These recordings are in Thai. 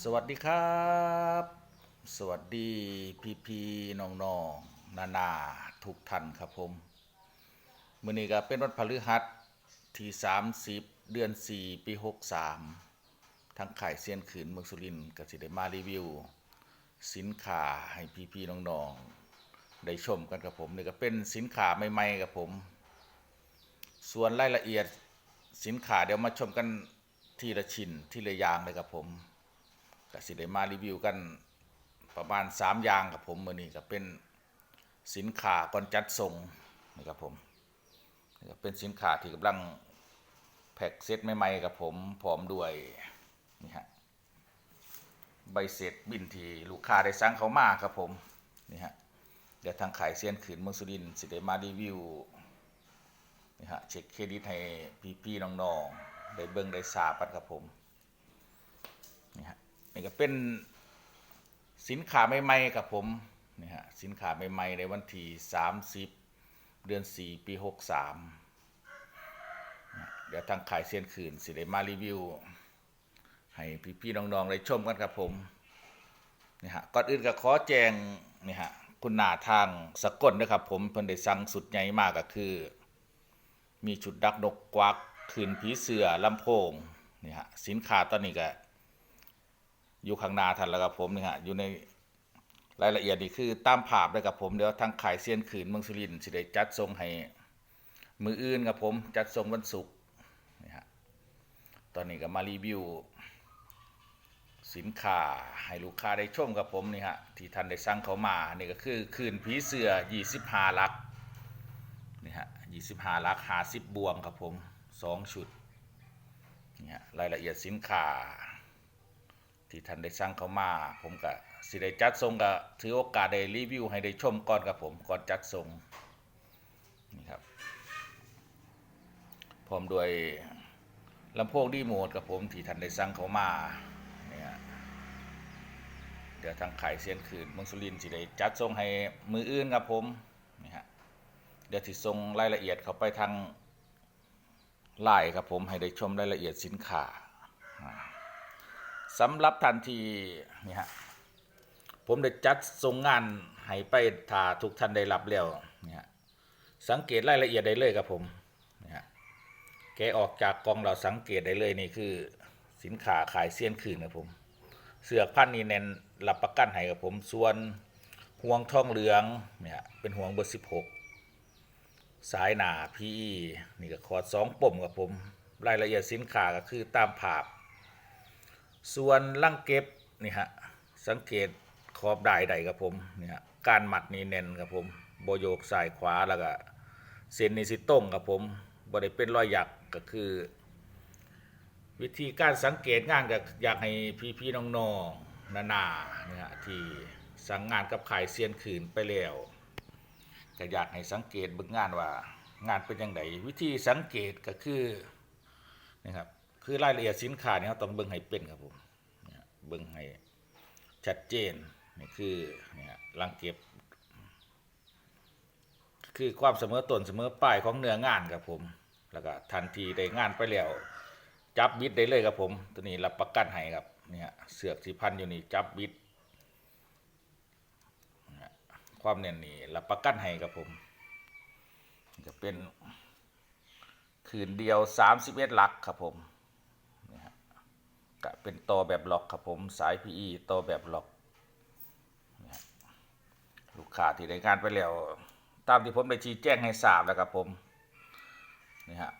สวัสดีครับ สวัสดีพี่พี่น้องน้องนานาทุกท่านครับผมมื้อนี้ก็เป็นวันพฤหัสที่30 เดือน 4 ปี 63 ทางขายเซียนขืนเมืองสุรินทร์ก็สิได้มารีวิว สินค้าให้พี่พี่น้องน้องได้ชมกันครับผมนี่ก็เป็นสินค้าใหม่ๆครับผม ส่วนรายละเอียดสินค้าเดี๋ยวมาชมกันทีละชิ้นทีละอย่างเลยครับผม ก็สิได้มารีวิวกันประมาณ 3 อย่างกับผมมือนี้ก็เป็นสินค้าก่อนจัดส่งนะครับผมนี่ก็เป็นสินค้าที่กำลังแพ็กเซตใหม่ๆกับผมพร้อมด้วยนี่ฮะใบเสร็จบินที่ลูกค้าได้สั่งเขามาครับผมนี่ฮะเดี๋ยวทางขายเซียนขืนเมืองสุรินสิได้มารีวิวนี่ฮะเช็คเครดิตให้พี่ๆน้องๆได้เบิ่งได้ทราบกันครับผม นี่ก็เป็นสินค้าใหม่ๆกับผมนี่ฮะสินค้าใหม่ๆในวันที่30 เดือน 4 ปี 63 เดี๋ยวทางขายเซียนคืนสิได้มารีวิว ให้พี่ๆน้องๆได้ชมกันครับผมนี่ฮะก่อนอื่นก็ขอแจ้งนี่ฮะคุณหน้าทางสกลนะครับผมเพิ่นได้สั่งสุดใหญ่มากก็คือ มีชุดดักนกกวักขืนผีเสือลำโพงนี่ฮะสินค้าตอนนี้ก็ อยู่ข้างหน้าท่านแล้วครับผมนี่ฮะอยู่ในรายละเอียดนี่คือตามภาพเลยครับผมเดี๋ยวทางขายเซียนขืนเมืองสุรินทร์สิได้จัดส่งให้มืออื่นครับผมจัดส่งวันศุกร์นี่ฮะตอนนี้ก็มารีวิวสินค้าให้ลูกค้าได้ชมกับผมนี่ฮะที่ท่านได้สั่งเขามานี่ก็คือคืนผีเสือ25ลักนี่ฮะ25ลัก50บวงครับผมสองชุดนี่ฮะรายละเอียดสินค้า ที่ท่านได้สั่งเขามา ผมก็สิได้จัดส่งก็ถือโอกาสได้รีวิวให้ได้ชมก่อนกับผมก่อนจัดส่งนี่ครับพร้อมด้วยลำโพงดีโมดกับผมที่ท่านได้สั่งเขามาเนี่ยเดี๋ยวทางขายเสียนคืนมืองสุรินสิได้จัดส่งให้มืออื่นครับผมนี่ฮะเดี๋ยวที่ส่งรายละเอียดเข้าไปทางไลน์ครับผมให้ได้ชมรายละเอียดสินค้า สำหรับทันทีนี่ฮะผมได้จัดส่งงานให้ไปถ้าทุกท่านได้รับแล้วนี่ฮะสังเกตรายละเอียดได้เลยครับผมนี่ฮะแกะออกจากกองเราสังเกตได้เลยนี่คือ สินค้าขายเสี้ยนคืนครับผม เสือกพันนี่แน่นรับประกันให้กับผมส่วนห่วงทองเหลืองเนี่ยเป็นห่วงเบอร์สิบหกสายหนาพีนี่ก็คอร์ดสองปุ่มกับผม รายละเอียดสินค้าก็คือตามภาพ ส่วนลังเก็บนี่ฮะสังเกตขอบได้ใดครับผมเนี่ฮะการหมัดนี่แน่นครับผมโบโยกซ้ายขวาแล้วก็เส้นนี่สิตรงครับผมบ่ได้เป็นรอยหยักก็คือ วิธีการสังเกตงานก็อยากให้พี่ๆน้องๆนานาเนี่ยที่สั่งงานกับขายเซียนขืนไปแล้วก็อยากให้สังเกตบิ่งงานว่างานเป็นยังไงวิธีสังเกตก็คือนะครับ คือรายละเอียดสินค้าเนี่ยเราต้องเบิ่งให้เป็นครับผมเบิ่งให้ชัดเจนนี่คือเนี่ยลังเก็บ คือความเสมอต้นเสมอปลายของเนื้องานครับผม แล้วก็ทันทีได้งานไปแล้วจับบิดได้เลยครับผม ตัวนี้รับประกันให้ครับเนี่ยเสือกสีพันอยู่นี่จับบิดความเน่นนี่รับประกันให้ครับผมจะเป็นคืนเดียว 31 หลักครับผม ก็เป็นต่อแบบล็อกครับผมสาย PE ต่อแบบล็อกลูกค้าที่ได้งานไปแล้วตามที่ผมได้ชี้แจ้งให้ทราบแล้วครับผมนี่ฮะ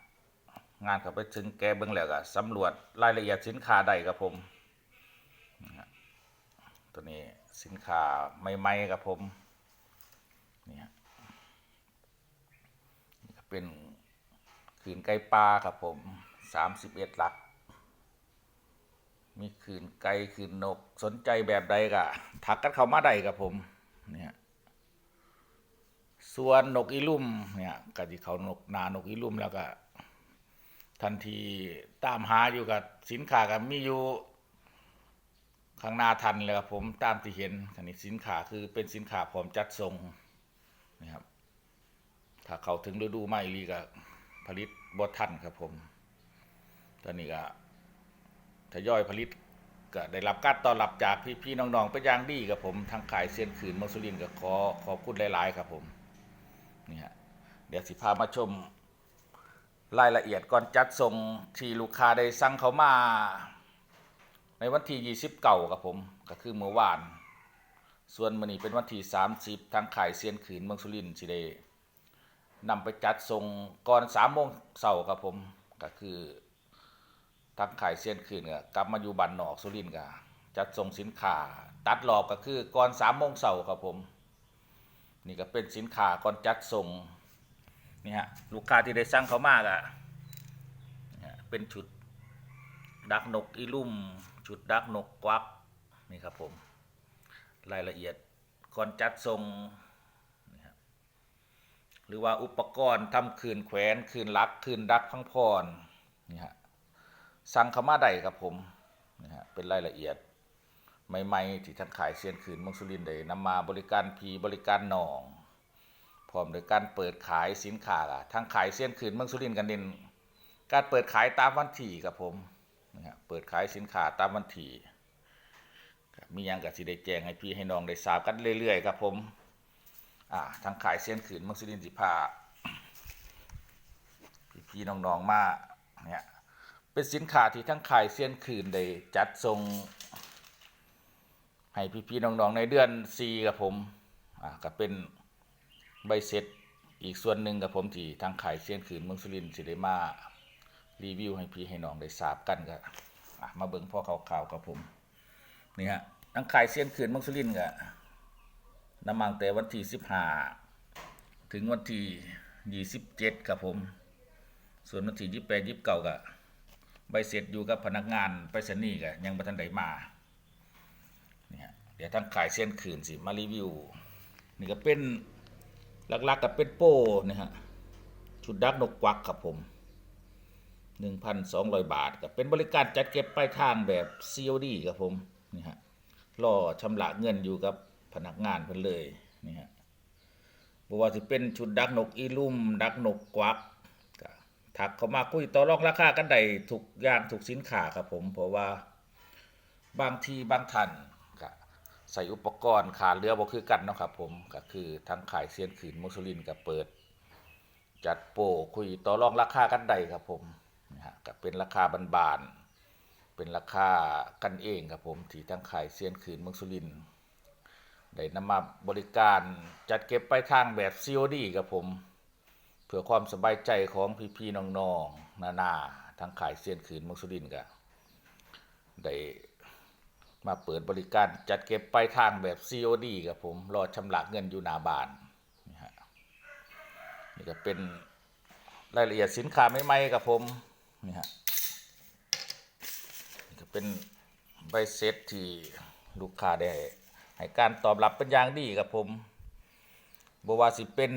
งานเข้าไปถึงแกเบิ้องแล้วก็สำรวจรายละเอียดสินค้าได้ครับผมนี่ฮะตัวนี้สินค้าใหม่ๆครับผมนี่ฮะนี่เป็นขืนไก่ปลาครับผม31หลัก มีขืนไก่ขืนนก สนใจแบบใดก็ทักกันเข้ามาได้ครับผม เนี่ยส่วนนกอีลุ่มเนี่ยก็ที่เขานกนานกอีลุ่มแล้วก็ทันทีตามหาอยู่กับสินค้ากับมีอยู่ข้างหน้าทันเลยครับผมตามที่เห็นอันนี้สินค้าคือเป็นสินค้าพร้อมจัดส่งนะครับถ้าเขาถึงฤดูไม่รีก็ผลิตบทันครับผมตอนนี้ก็ ทยอยผลิตก็ได้รับการต้อนรับจากพี่ๆน้องๆเป็นอย่างดีครับผมทางขายเซียนขืนเมืองสุรินทร์ก็ขอขอบคุณหลาย ๆ ครับผมนี่ฮะเดี๋ยวสิพามาชมรายละเอียดก่อนจัดส่งที่ลูกค้าได้สั่งเขามา ในวันที่ 20เก่าครับผมก็คือเมื่อวาน ส่วนมื้อนี้เป็นวันที่ 30 ทางขายเซียนขืนเมืองสุรินทร์สิได้นำไปจัดส่งก่อน3โมงเช้าครับผมก็คือ ทางขายเซียนคืนก็กลับมาอยู่บ้านนอกสุรินทร์ก็จัดส่งสินค้าตัดรอบก็คือก่อนสามโมงเช้าครับผม นี่ก็เป็นสินค้าก่อนจัดส่งนี่ฮะลูกค้าที่ได้สั่งเขามากอะนี่ฮะเป็นชุดดักนกอีลุ่มชุดดักนกกวักนี่ครับผมรายละเอียดก่อนจัดส่งนี่ฮะหรือว่าอุปกรณ์ทำคืนแขวนคืนลักคืนดักพังพรนี่ฮะ สั่งขมาได้ครับผมนะฮะเป็นรายละเอียดใหม่ๆที่ทางขายเซียนคืนเมืองสุรินได้นำมาบริการพีบริการหนองพร้อมโดยการเปิดขายสินค้าอะทางขายเซียนคืนเมืองสุรินกันเน้นการเปิดขายตามวันที่ครับผมนะฮะเปิดขายสินค้าตามวันที่มียังกับสิได้แจ้งให้พี่ให้น้องได้ทราบกันเรื่อยๆครับผมอ่าทางขายเซียนคืนเมืองสุรินสิพาพี่ๆน้องๆมาเนี่ย เป็นสินค้าที่ทั้งขายเซียนคืนได้จัดส่งให้พี่ๆน้องๆในเดือนซีกับผมอ่าก็เป็นใบเสร็จอีกส่วนหนึ่งกับผมที่ทางขายเซียนคืนเมืองสุรินทร์สิได้มารีวิวให้พี่ให้น้องได้ทราบกันก็มาเบิ่งพ่อข่าวๆกับผมนี่ฮะทางขายเซียนคืนเมืองสุรินทร์ก็นำมังแต่วันที่สิบห้าถึงวันที่ยี่สิบเจ็ดครับผม ส่วนวันที่ยี่สิบแปดยี่สิบเก้าก็ ใบเสร็จอยู่กับพนักงานไปรษณีย์ก็ยังบ่ทันได้มาเนี่ฮะเดี๋ยวทางขายเส้นคืนสิมารีวิว นี่ก็เป็นหลักๆก็เป็นโป้นะฮะชุดดักนกกวักครับผม1,200 บาทก็เป็นบริการจัดเก็บปลายทางแบบ COD ครับผมนี่ฮะรอชำระเงินอยู่กับพนักงานเพิ่นเลยนี่ฮะบ่ว่าสิเป็นชุดดักนกอีลุ่มดักนกกวัก ถักเข้ามาคุยต่อรองราคากันได้ทุกอย่างทุกสินค้าครับผม เพราะว่าบางทีบางท่านก็ใส่อุปกรณ์ขาเรือบ่คือกันเนาะครับผมก็คือทางขายเซียนขืนมุสลินก็เปิด จัดโปรคุยต่อรองราคากันได้ครับผมนะฮะก็เป็นราคาบานๆเป็นราคากันเองครับผมที่ทางขายเซียนขืนมืองสุรินได้นำมาบริการจัดเก็บไปลายทางแบบ COD ครับผม พื่อความสบายใจของพี่ๆน้องๆนานาทางขายเซียนขืนเมุสุรินก็ได้มาเปิดบริการจัดเก็บปลายทางแบบ COD ครับผม รอชำระเงินอยู่หน้าบ้านนี่ฮะนี่ก็เป็นรายละเอียดสินค้าใหม่ๆครับผมนี่ฮะนี่ก็เป็นใบเสร็จที่ลูกค้าได้ให้การตอบรับเป็นอย่างดีครับผมบว่าสิเป็น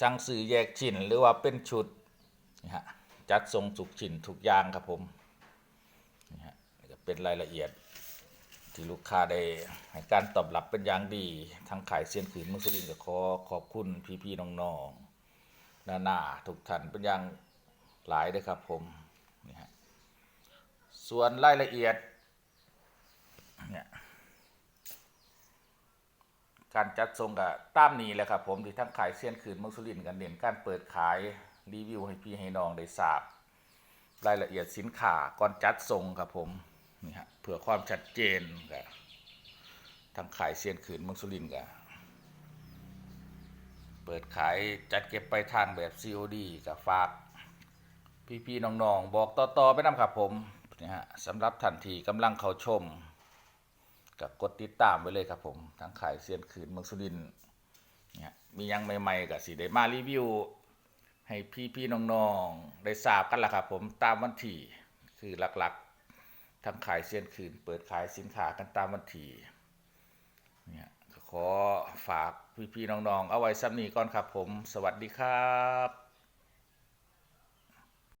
สั่งซื้อแยกชิ้นหรือว่าเป็นชุดนี่ฮะจัดทรงสุกชิ้นทุกอย่างครับผมนี่ฮะเป็นรายละเอียดที่ลูกค้าได้ให้การตอบรับเป็นอย่างดีทั้งขายเซียนขืนมุสลิมก็ขอขอบคุณพี่ๆน้องๆนานาทุกท่านเป็นอย่างหลายเลยครับผมนี่ฮะส่วนรายละเอียดเนี่ย การจัดส่งกับตามนี้แหละครับผมที่ทั้งขายเซียนคืนเมืองสุรินกันเน้นการเปิดขายรีวิวให้พี่ให้น้องได้ทราบรายละเอียดสินค้าก่อนจัดส่งครับผมนี่ฮะเพื่อความชัดเจนกับทั้งขายเซียนคืนเมืองสุรินกับเปิดขายจัดเก็บไปทางแบบ COD กับฝาก พี่ๆน้องๆ บอกต่อๆไปนํครับผมนี่ฮะสำหรับท่านทีกำลังเข้าชม ก็กดติดตามไว้เลยครับผมทั้งขายเซียนคืนเมืองสุรินเนี่ยมียังใหม่ๆก็สิได้มารีวิว ให้พี่ๆน้องๆได้ทราบกันละครับผมตามวันที่คือหลักๆทั้งขายเซียนคืน เปิดขายสินค้ากันตามวันที่เนี่ยขอฝากพี่ๆน้องๆ เอาไว้ซ้ำนี้ก่อนครับผม สวัสดีครับ